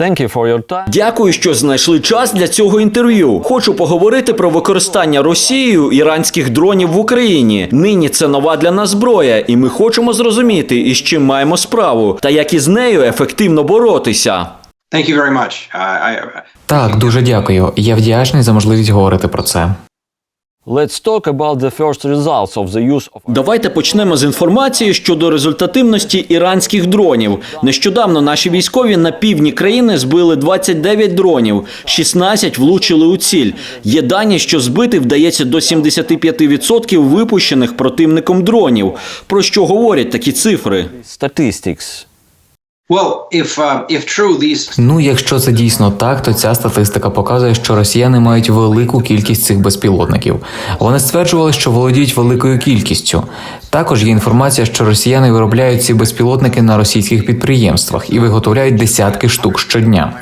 Thank you for your time. Дякую, що знайшли час для цього інтерв'ю. Хочу поговорити про використання Росією іранських дронів в Україні. Нині це нова для нас зброя, і ми хочемо зрозуміти, із чим маємо справу, та як із нею ефективно боротися. Thank you very much. I, I, Так, дуже дякую. Я вдячний за можливість говорити про це. Let's talk about the first results of the use of Давайте почнемо з інформації щодо результативності іранських дронів. Нещодавно наші військові на півдні країни збили 29 дронів, 16 влучили у ціль. Є дані, що збити вдається до 75% випущених противником дронів. Про що говорять такі цифри? statistics. Ну, якщо це дійсно так, то ця статистика показує, що росіяни мають велику кількість цих безпілотників. Вони стверджували, що володіють великою кількістю. Також є інформація, що росіяни виробляють ці безпілотники на російських підприємствах і виготовляють десятки штук щодня.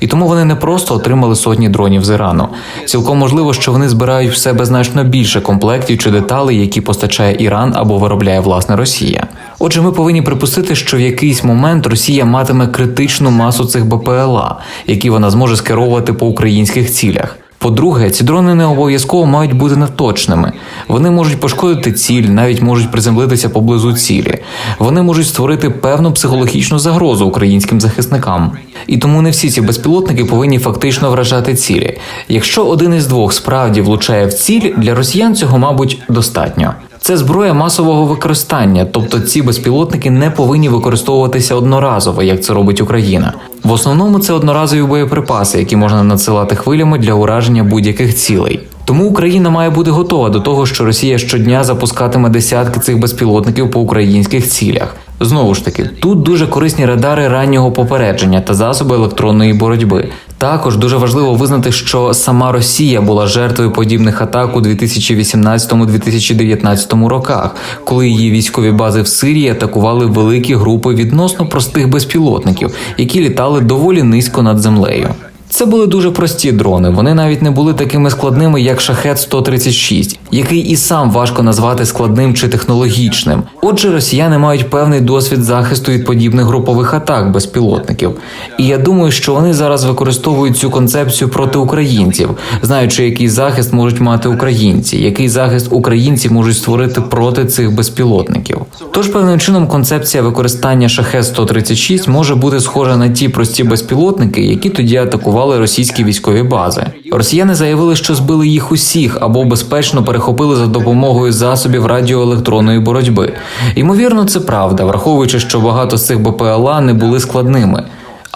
І тому вони не просто отримали сотні дронів з Ірану. Цілком можливо, що вони збирають в себе значно більше комплектів чи деталей, які постачає Іран або виробляє власне Росія. Отже, ми повинні припустити, що в якийсь момент Росія матиме критичну масу цих БПЛА, які вона зможе скеровувати по українських цілях. По-друге, ці дрони не обов'язково мають бути неточними. Вони можуть пошкодити ціль, навіть можуть приземлитися поблизу цілі. Вони можуть створити певну психологічну загрозу українським захисникам. І тому не всі ці безпілотники повинні фактично вражати цілі. Якщо один із двох справді влучає в ціль, для росіян цього, мабуть, достатньо. Це зброя масового використання, тобто ці безпілотники не повинні використовуватися одноразово, як це робить Україна. В основному це одноразові боєприпаси, які можна надсилати хвилями для ураження будь-яких цілей. Тому Україна має бути готова до того, що Росія щодня запускатиме десятки цих безпілотників по українських цілях. Знову ж таки, тут дуже корисні радари раннього попередження та засоби електронної боротьби. Також дуже важливо визнати, що сама Росія була жертвою подібних атак у 2018-2019 роках, коли її військові бази в Сирії атакували великі групи відносно простих безпілотників, які літали доволі низько над землею. Це були дуже прості дрони. Вони навіть не були такими складними, як шахет 136 який і сам важко назвати складним чи технологічним. Отже, росіяни мають певний досвід захисту від подібних групових атак безпілотників. І я думаю, що вони зараз використовують цю концепцію проти українців, знаючи, який захист можуть мати українці, який захист українці можуть створити проти цих безпілотників. Тож певним чином концепція використання шахет 136 може бути схожа на ті прості безпілотники, які тоді атакували російські військові бази. Росіяни заявили, що збили їх усіх або безпечно перехопили за допомогою засобів радіоелектронної боротьби. Ймовірно, це правда, враховуючи, що багато з цих БПЛА не були складними.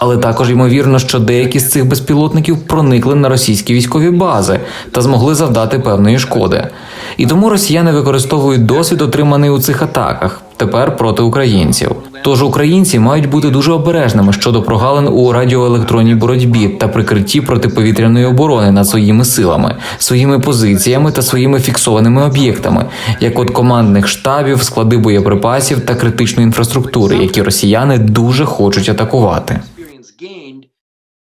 Але також ймовірно, що деякі з цих безпілотників проникли на російські військові бази та змогли завдати певної шкоди. І тому росіяни використовують досвід, отриманий у цих атаках, тепер проти українців. Тож українці мають бути дуже обережними щодо прогалин у радіоелектронній боротьбі та прикритті протиповітряної оборони над своїми силами, своїми позиціями та своїми фіксованими об'єктами, як от командних штабів, склади боєприпасів та критичної інфраструктури, які росіяни дуже хочуть атакувати. experience gained Is it true that the accuracy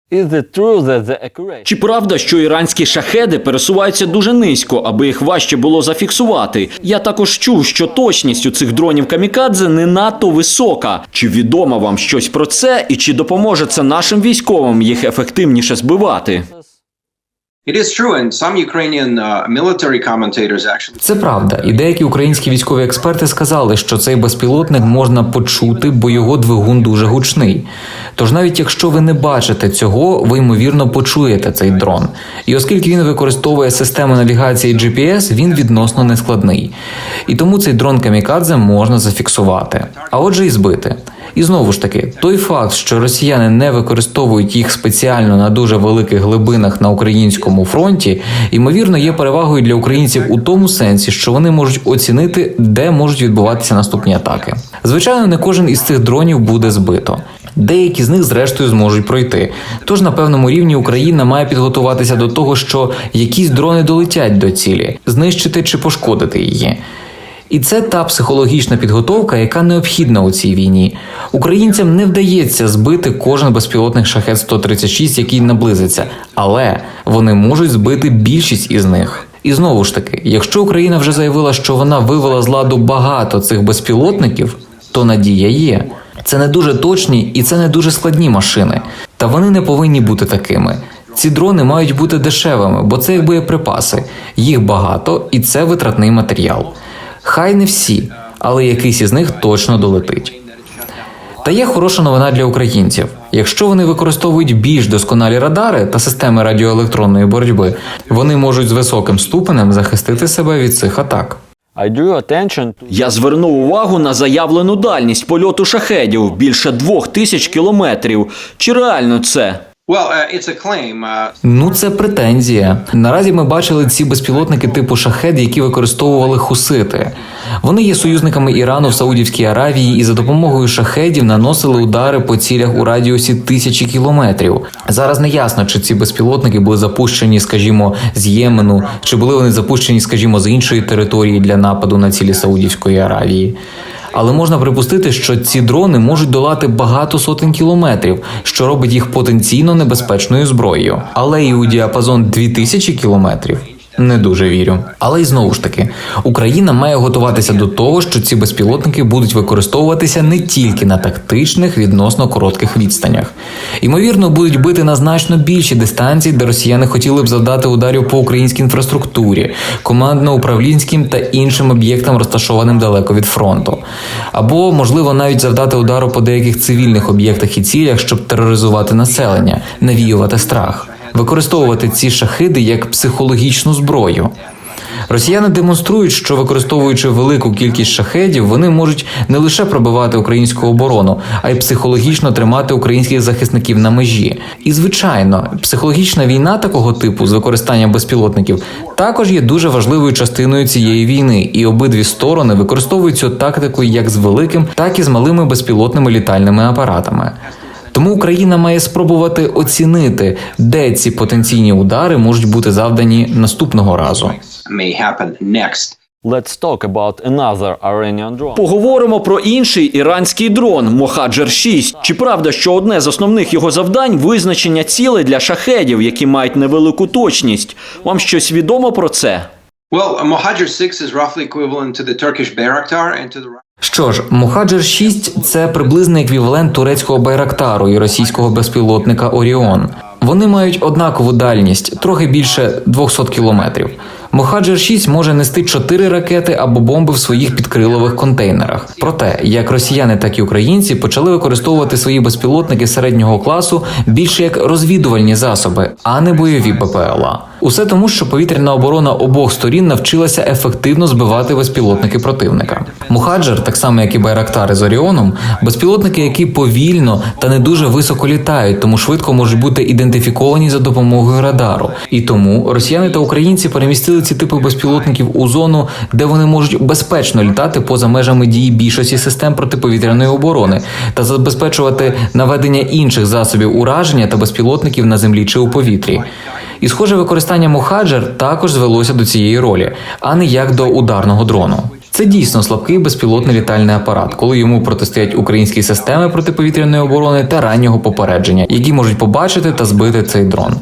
Чи правда, що іранські шахеди пересуваються дуже низько, аби їх важче було зафіксувати? Я також чув, що точність у цих дронів камікадзе не надто висока. Чи відомо вам щось про це, і чи допоможе це нашим військовим їх ефективніше збивати? Це правда, і деякі українські військові експерти сказали, що цей безпілотник можна почути, бо його двигун дуже гучний. Тож навіть якщо ви не бачите цього, ви ймовірно почуєте цей дрон. І оскільки він використовує систему навігації GPS, він відносно нескладний. І тому цей дрон камікадзе можна зафіксувати, а отже, і збити. І знову ж таки, той факт, що росіяни не використовують їх спеціально на дуже великих глибинах на українському фронті, ймовірно, є перевагою для українців у тому сенсі, що вони можуть оцінити, де можуть відбуватися наступні атаки. Звичайно, не кожен із цих дронів буде збито. Деякі з них, зрештою, зможуть пройти. Тож на певному рівні Україна має підготуватися до того, що якісь дрони долетять до цілі, знищити чи пошкодити її. І це та психологічна підготовка, яка необхідна у цій війні. Українцям не вдається збити кожен безпілотник шахет 136, який наблизиться, але вони можуть збити більшість із них. І знову ж таки, якщо Україна вже заявила, що вона вивела з ладу багато цих безпілотників, то надія є. Це не дуже точні і це не дуже складні машини. Та вони не повинні бути такими. Ці дрони мають бути дешевими, бо це як боєприпаси. Їх багато, і це витратний матеріал. Хай не всі, але якийсь із них точно долетить. Та є хороша новина для українців. Якщо вони використовують більш досконалі радари та системи радіоелектронної боротьби, вони можуть з високим ступенем захистити себе від цих атак. Я звернув увагу на заявлену дальність польоту шахедів більше двох тисяч кілометрів. Чи реально це? Uh. Uh, Ну, це претензія. Наразі ми бачили ці безпілотники типу шахед, які використовували хусити. Вони є союзниками Ірану в Саудівській Аравії і за допомогою шахедів наносили удари по цілях у радіусі тисячі кілометрів. Зараз не ясно, чи ці безпілотники були запущені, скажімо, з Ємену, чи були вони запущені, скажімо, з іншої території для нападу на цілі Саудівської Аравії. Але можна припустити, що ці дрони можуть долати багато сотень кілометрів, що робить їх потенційно небезпечною зброєю. Але і у діапазон 2000 кілометрів. Не дуже вірю. Але й знову ж таки, Україна має готуватися до того, що ці безпілотники будуть використовуватися не тільки на тактичних відносно коротких відстанях. Ймовірно, будуть бити на значно більші дистанції, де росіяни хотіли б завдати ударів по українській інфраструктурі, командно-управлінським та іншим об'єктам, розташованим далеко від фронту, або можливо навіть завдати удару по деяких цивільних об'єктах і цілях, щоб тероризувати населення, навіювати страх, використовувати ці шахиди як психологічну зброю. Росіяни демонструють, що використовуючи велику кількість шахедів, вони можуть не лише пробивати українську оборону, а й психологічно тримати українських захисників на межі. І звичайно, психологічна війна такого типу з використанням безпілотників також є дуже важливою частиною цієї війни, і обидві сторони використовують цю тактику як з великим, так і з малими безпілотними літальними апаратами. Тому Україна має спробувати оцінити, де ці потенційні удари можуть бути завдані наступного разу. let's talk about another Iranian drone. Поговоримо про інший іранський дрон Мохаджер 6 Чи правда, що одне з основних його завдань визначення цілей для шахедів, які мають невелику точність? Вам щось відомо про це? Well, Mohajer 6 is roughly equivalent to the Turkish Bayraktar and to the Що ж, Мухаджер 6 це приблизний еквівалент турецького байрактару і російського безпілотника Оріон. Вони мають однакову дальність, трохи більше 200 кілометрів. Мухаджер 6 може нести 4 ракети або бомби в своїх підкрилових контейнерах. Проте, як росіяни, так і українці почали використовувати свої безпілотники середнього класу більше як розвідувальні засоби, а не бойові ППЛА. Усе тому, що повітряна оборона обох сторін навчилася ефективно збивати безпілотники противника. Мухаджер, так само як і Байрактари з Оріоном, безпілотники, які повільно та не дуже високо літають, тому швидко можуть бути ідентифіковані за допомогою радару. І тому росіяни та українці перемістили ці типи безпілотників у зону, де вони можуть безпечно літати поза межами дії більшості систем протиповітряної оборони та забезпечувати наведення інших засобів ураження та безпілотників на землі чи у повітрі. І схоже, використання Мухаджер також звелося до цієї ролі, а не як до ударного дрону. Це дійсно слабкий безпілотний літальний апарат, коли йому протистоять українські системи протиповітряної оборони та раннього попередження, які можуть побачити та збити цей дрон.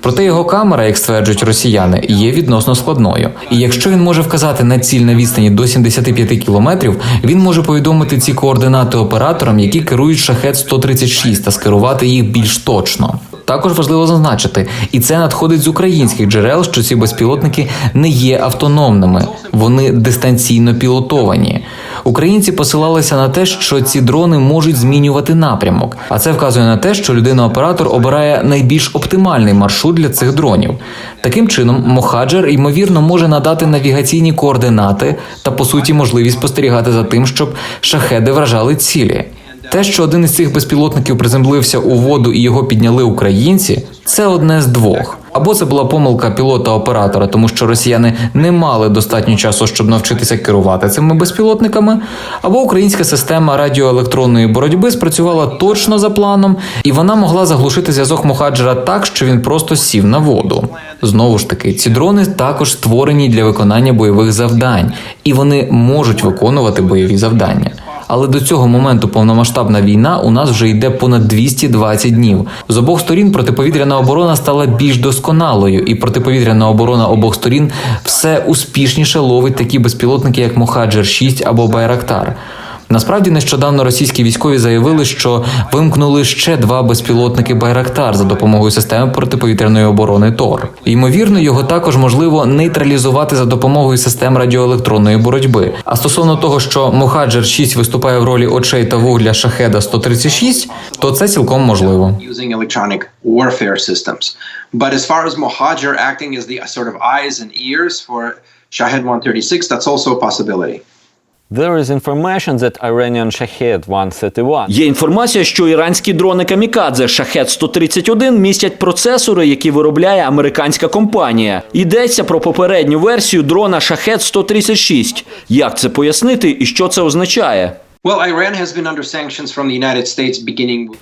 Проте його камера, як стверджують росіяни, є відносно складною. І якщо він може вказати на ціль на відстані до 75 кілометрів, він може повідомити ці координати операторам, які керують шахет 136 та скерувати їх більш точно. Також важливо зазначити, і це надходить з українських джерел, що ці безпілотники не є автономними, вони дистанційно пілотовані. Українці посилалися на те, що ці дрони можуть змінювати напрямок, а це вказує на те, що людина-оператор обирає найбільш оптимальний маршрут для цих дронів. Таким чином, Мохаджер ймовірно може надати навігаційні координати та по суті можливість спостерігати за тим, щоб шахеди вражали цілі. Те, що один із цих безпілотників приземлився у воду і його підняли українці, це одне з двох. Або це була помилка пілота-оператора, тому що росіяни не мали достатньо часу, щоб навчитися керувати цими безпілотниками, або українська система радіоелектронної боротьби спрацювала точно за планом, і вона могла заглушити зв'язок Мухаджера так, що він просто сів на воду. Знову ж таки, ці дрони також створені для виконання бойових завдань, і вони можуть виконувати бойові завдання. Але до цього моменту повномасштабна війна у нас вже йде понад 220 днів. З обох сторін протиповітряна оборона стала більш досконалою, і протиповітряна оборона обох сторін все успішніше ловить такі безпілотники, як Мохаджер 6 або Байрактар. Насправді нещодавно російські військові заявили, що вимкнули ще два безпілотники Байрактар за допомогою системи протиповітряної оборони ТОР. Ймовірно, його також можливо нейтралізувати за допомогою систем радіоелектронної боротьби. А стосовно того, що Мохаджер 6 виступає в ролі очей та вух для шахеда 136, то це цілком можливо. But as far as Mohajer acting as the sort of eyes and ears for Shahed 136, that's also a possibility. There is information that Iranian Shahed 131 Є інформація, що іранські дрони Камікадзе Шахет 131 містять процесори, які виробляє американська компанія. Йдеться про попередню версію дрона Шахет 136. Як це пояснити і що це означає?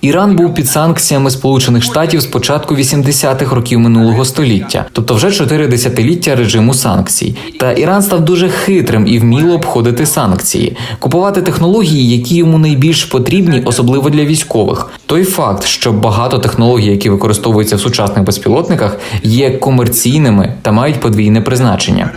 Іран був під санкціями Сполучених Штатів з початку 80-х років минулого століття, тобто вже чотири десятиліття режиму санкцій. Та Іран став дуже хитрим і вміло обходити санкції, купувати технології, які йому найбільш потрібні, особливо для військових. Той факт, що багато технологій, які використовуються в сучасних безпілотниках, є комерційними та мають подвійне призначення.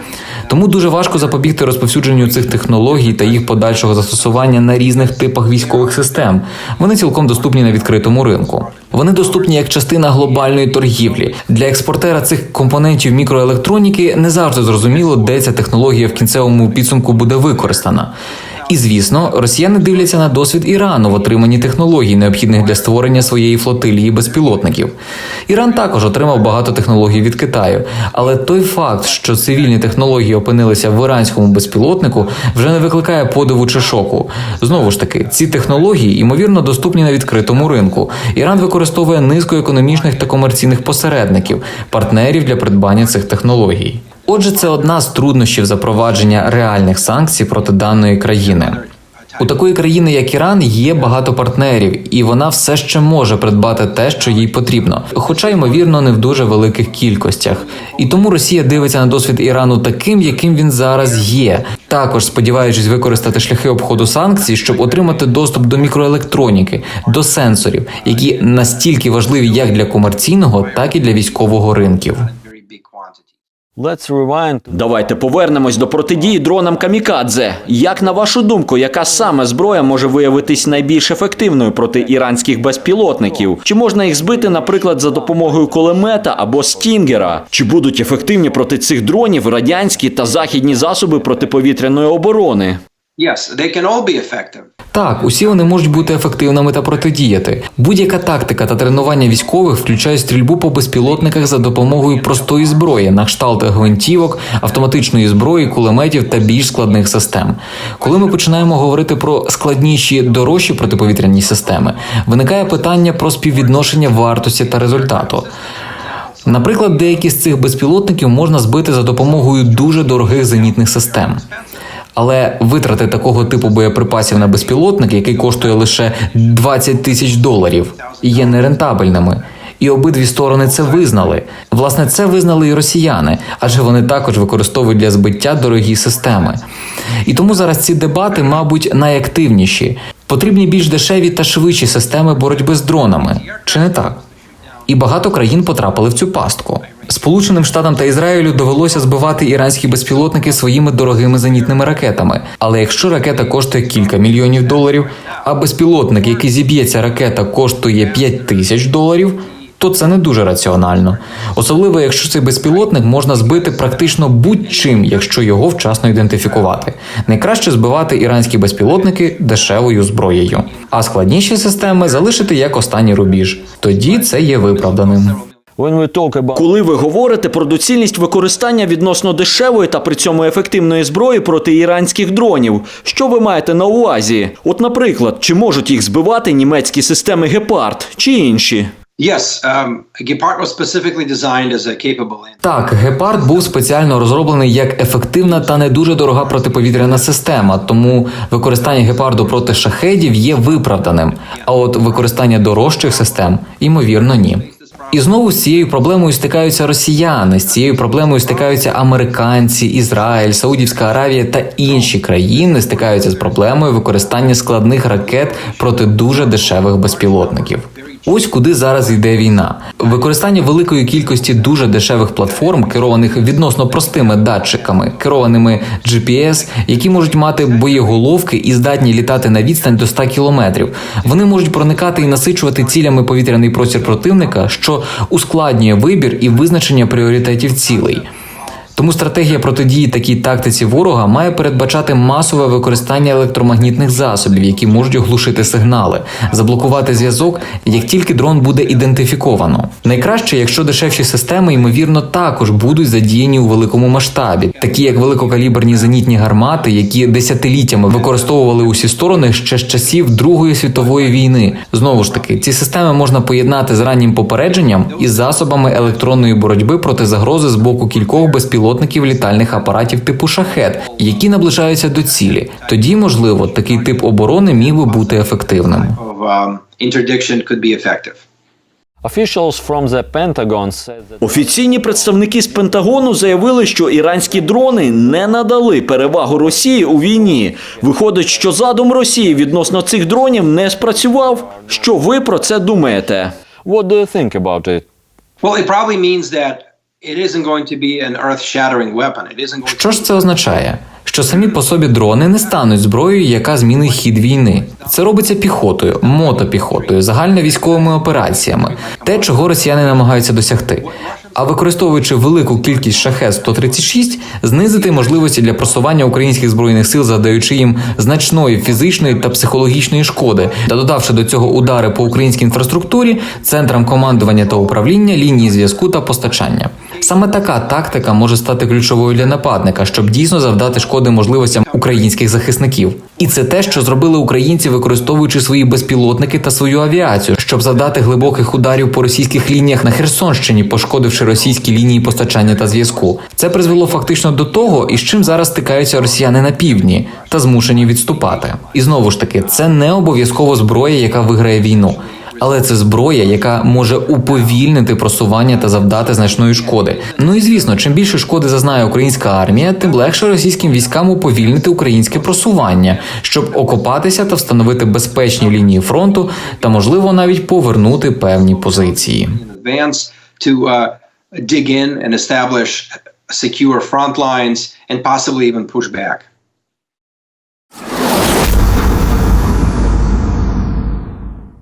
Тому дуже важко запобігти розповсюдженню цих технологій та їх подальшого застосування на різних типах військових систем. Вони цілком доступні на відкритому ринку. Вони доступні як частина глобальної торгівлі. Для експортера цих компонентів мікроелектроніки не завжди зрозуміло, де ця технологія в кінцевому підсумку буде використана. І звісно, росіяни дивляться на досвід Ірану в отриманні технологій, необхідних для створення своєї флотилії безпілотників. Іран також отримав багато технологій від Китаю, але той факт, що цивільні технології опинилися в іранському безпілотнику, вже не викликає подиву чи шоку. Знову ж таки, ці технології ймовірно доступні на відкритому ринку. Іран використовує низку економічних та комерційних посередників, партнерів для придбання цих технологій. Отже, це одна з труднощів запровадження реальних санкцій проти даної країни. У такої країни, як Іран, є багато партнерів, і вона все ще може придбати те, що їй потрібно, хоча ймовірно не в дуже великих кількостях. І тому Росія дивиться на досвід Ірану таким, яким він зараз є, також сподіваючись використати шляхи обходу санкцій, щоб отримати доступ до мікроелектроніки, до сенсорів, які настільки важливі як для комерційного, так і для військового ринків. Let's rewind Давайте повернемось до протидії дронам Камікадзе. Як на вашу думку, яка саме зброя може виявитись найбільш ефективною проти іранських безпілотників? Чи можна їх збити, наприклад, за допомогою кулемета або стінгера? Чи будуть ефективні проти цих дронів радянські та західні засоби протиповітряної оборони? Yes, they can all be effective. Так, усі вони можуть бути ефективними та протидіяти. Будь-яка тактика та тренування військових включає стрільбу по безпілотниках за допомогою простої зброї, на кшталт гвинтівок, автоматичної зброї, кулеметів та більш складних систем. Коли ми починаємо говорити про складніші дорожчі протиповітряні системи, виникає питання про співвідношення вартості та результату. Наприклад, деякі з цих безпілотників можна збити за допомогою дуже дорогих зенітних систем. Але витрати такого типу боєприпасів на безпілотник, який коштує лише 20 тисяч доларів, є нерентабельними. І обидві сторони це визнали. Власне, це визнали і росіяни, адже вони також використовують для збиття дорогі системи. І тому зараз ці дебати, мабуть, найактивніші. Потрібні більш дешеві та швидші системи боротьби з дронами. Чи не так? І багато країн потрапили в цю пастку. Сполученим Штатам та Ізраїлю довелося збивати іранські безпілотники своїми дорогими зенітними ракетами. Але якщо ракета коштує кілька мільйонів доларів, а безпілотник, який зіб'ється ракета, коштує 5 тисяч доларів, то це не дуже раціонально. Особливо, якщо цей безпілотник можна збити практично будь-чим, якщо його вчасно ідентифікувати. Найкраще збивати іранські безпілотники дешевою зброєю, а складніші системи залишити як останній рубіж. Тоді це є виправданим. Коли ви говорите про доцільність використання відносно дешевої та при цьому ефективної зброї проти іранських дронів, що ви маєте на увазі? От, наприклад, чи можуть їх збивати німецькі системи Гепард чи інші? Yes, um, Gepard was specifically Так, гепард був спеціально розроблений як ефективна та не дуже дорога протиповітряна система, тому використання гепарду проти шахедів є виправданим. А от використання дорожчих систем, ймовірно, ні. І знову з цією проблемою стикаються росіяни, з цією проблемою стикаються американці, Ізраїль, Саудівська Аравія та інші країни стикаються з проблемою використання складних ракет проти дуже дешевих безпілотників. Ось куди зараз йде війна. Використання великої кількості дуже дешевих платформ, керованих відносно простими датчиками, керованими GPS, які можуть мати боєголовки і здатні літати на відстань до 100 кілометрів. Вони можуть проникати і насичувати цілями повітряний простір противника, що ускладнює вибір і визначення пріоритетів цілей. Тому стратегія протидії такій тактиці ворога має передбачати масове використання електромагнітних засобів, які можуть оглушити сигнали, заблокувати зв'язок, як тільки дрон буде ідентифіковано. Найкраще, якщо дешевші системи ймовірно також будуть задіяні у великому масштабі, такі як великокаліберні зенітні гармати, які десятиліттями використовували усі сторони ще з часів Другої світової війни. Знову ж таки, ці системи можна поєднати з раннім попередженням і засобами електронної боротьби проти загрози з боку кількох безпілотників літальних апаратів типу шахет, які наближаються до цілі. Тоді, можливо, такий тип оборони міг би бути ефективним. Офіційні представники з Пентагону заявили, що іранські дрони не надали перевагу Росії у війні. Виходить, що задум Росії відносно цих дронів не спрацював. Що ви про це думаєте? What do you think about it? Well, it probably means that Що ж це означає? Що самі по собі дрони не стануть зброєю, яка змінить хід війни. Це робиться піхотою, мотопіхотою, загальновійськовими операціями, те, чого росіяни намагаються досягти. А використовуючи велику кількість шахет 136 знизити можливості для просування українських збройних сил, завдаючи їм значної фізичної та психологічної шкоди, та додавши до цього удари по українській інфраструктурі, центрам командування та управління, лінії зв'язку та постачання. Саме така тактика може стати ключовою для нападника, щоб дійсно завдати шкоди можливостям українських захисників. І це те, що зробили українці, використовуючи свої безпілотники та свою авіацію, щоб завдати глибоких ударів по російських лініях на Херсонщині, пошкодивши російські лінії постачання та зв'язку. Це призвело фактично до того, із чим зараз стикаються росіяни на півдні та змушені відступати. І знову ж таки, це не обов'язково зброя, яка виграє війну. Але це зброя, яка може уповільнити просування та завдати значної шкоди. Ну і звісно, чим більше шкоди зазнає українська армія, тим легше російським військам уповільнити українське просування, щоб окопатися та встановити безпечні лінії фронту та, можливо, навіть повернути певні позиції. uh, dig in and establish secure.